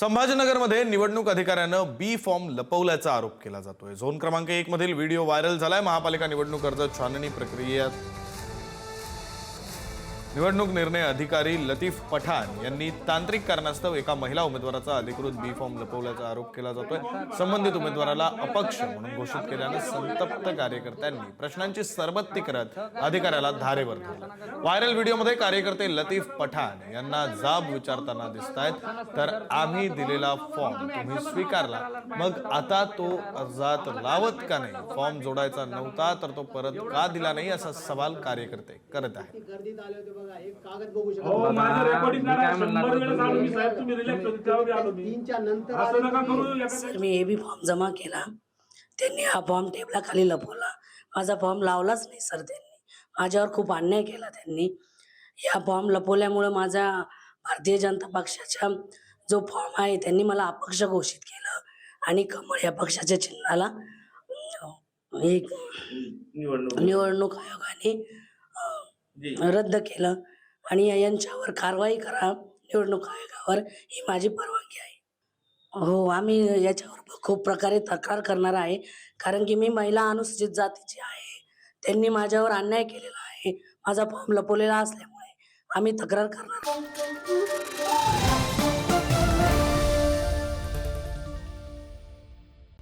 संभाजीनगरमध्ये निवडणूक अधिकाऱ्यानं बी फॉर्म लपवल्याचा आरोप केला जातोय. झोन क्रमांक एक मधील व्हिडिओ व्हायरल झालाय. महापालिका निवडणूक अर्ज छाननी प्रक्रियेत निवडणूक निर्णय अधिकारी लतीफ पठाण यांनी तांत्रिक कारणास्तव एका महिला उमेदवाराचा अधिकृत बी फॉर्म लपवल्याचा आरोप केला जातोय. संबंधित उमेदवाराला अपक्ष म्हणून घोषित केल्यानं संतप्त कार्यकर्त्यांनी प्रश्नांची सरबत्ती करत अधिकाऱ्याला धारेवर धरलं. व्हायरल व्हिडिओमध्ये कार्यकर्ते लतीफ पठाण यांना जाब विचारताना दिसत आहेत तर आम्ही दिलेला फॉर्म तुम्ही स्वीकारला. मग आता तो अर्जात लावत का नाही? फॉर्म जोडायचा नव्हता तर तो परत का दिला नाही? असा सवाल कार्यकर्ते करत आहेत. बघा एक कागद बघू शकतो हो माझं रेकॉर्डिंग मी करा काय म्हणणार शंभर वेळेस आलो मी तुम्ही- साहेब तुम्ही रिलॅक्स होते तेव्हा बी आलो मी. तीनच्या नंतर असं आले नका करू तुम्ही. एका- सर मी हे बी फॉर्म जमा केला. त्यांनी हा फॉर्म टेबलाखाली लपवला. माझा फॉर्म लावलाच नाही सर त्यांनी. माझ्यावर खूप अन्याय केला त्यांनी. या फॉर्म लपवल्यामुळे माझा भारतीय जनता पक्षाचा जो फॉर्म आहे त्यांनी मला अपक्ष घोषित केलं. आणि कमळ या पक्षाच्या चिन्हाला अं, एक निवडणूक. निवडणूक आयोगाने रद्द केलं. आणि यांच्यावर कारवाई करा. निवडणूक आयोगावर ही माझी परवानगी आहे. हो आम्ही याच्यावर खूप प्रकारे तक्रार करणार आहे. कारण की मी महिला अनुसूचित जातीची आहे. त्यांनी माझ्यावर अन्याय केलेला आहे. माझा फॉर्म लपवलेला असल्यामुळे आम्ही तक्रार करणार